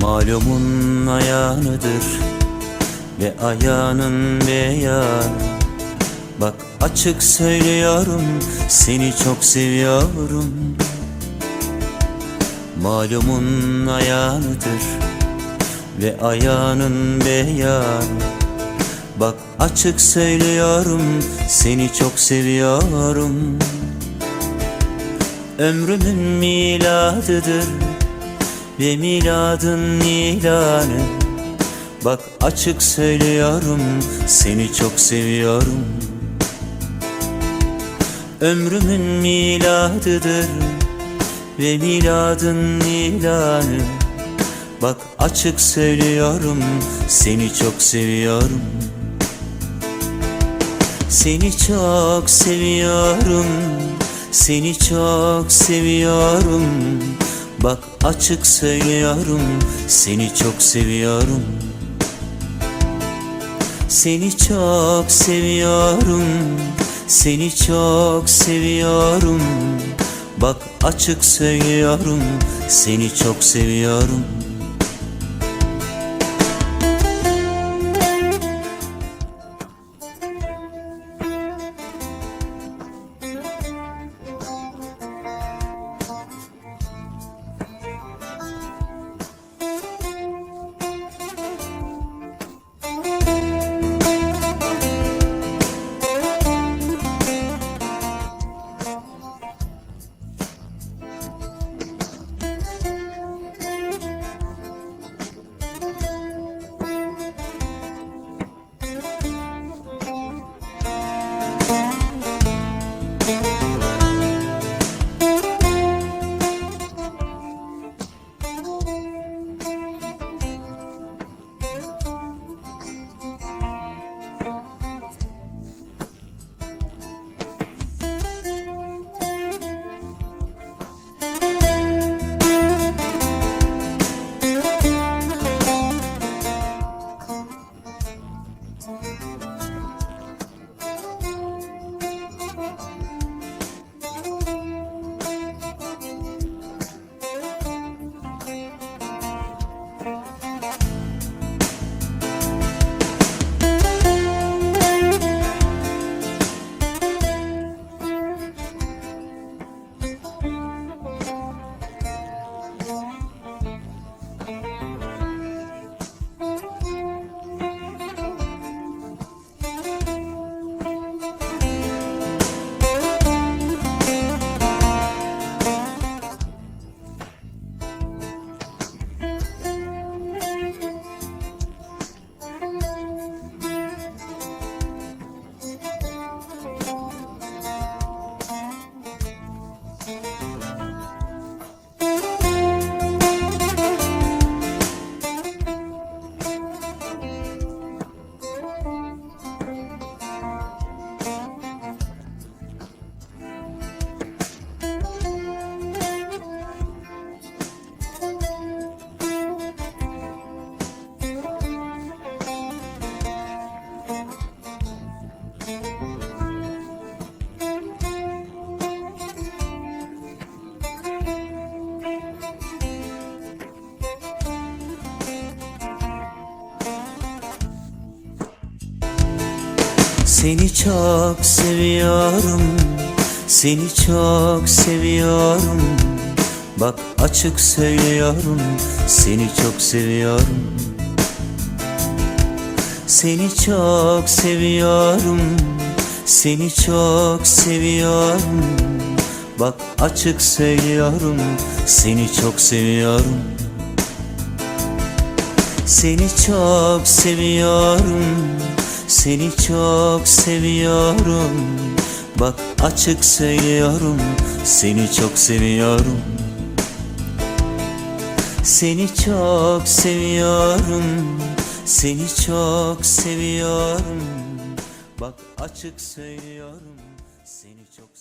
Malumun ayağınıdır ve ayağının beyan Bak açık söylüyorum seni çok seviyorum. Malumun ayağınıdır ve ayağının beyan Bak açık söylüyorum seni çok seviyorum. Ömrümün miladıdır ve miladın ilanı. Bak açık söylüyorum seni çok seviyorum. Ömrümün miladıdır ve miladın ilanı. Bak açık söylüyorum seni çok seviyorum. Seni çok seviyorum Seni çok seviyorum Bak açık söylüyorum Seni çok seviyorum. Seni çok seviyorum Seni çok seviyorum. Bak açık söylüyorum Seni çok seviyorum Seni çok seviyorum Seni çok seviyorum. Bak açık söylüyorum Seni çok seviyorum. Seni çok seviyorum Seni çok seviyorum. Bak açık söylüyorum Seni çok seviyorum. Seni çok seviyorum Seni çok seviyorum. Bak açık söylüyorum Seni çok seviyorum. Seni çok seviyorum. Seni çok seviyorum. Bak açık söylüyorum Seni çok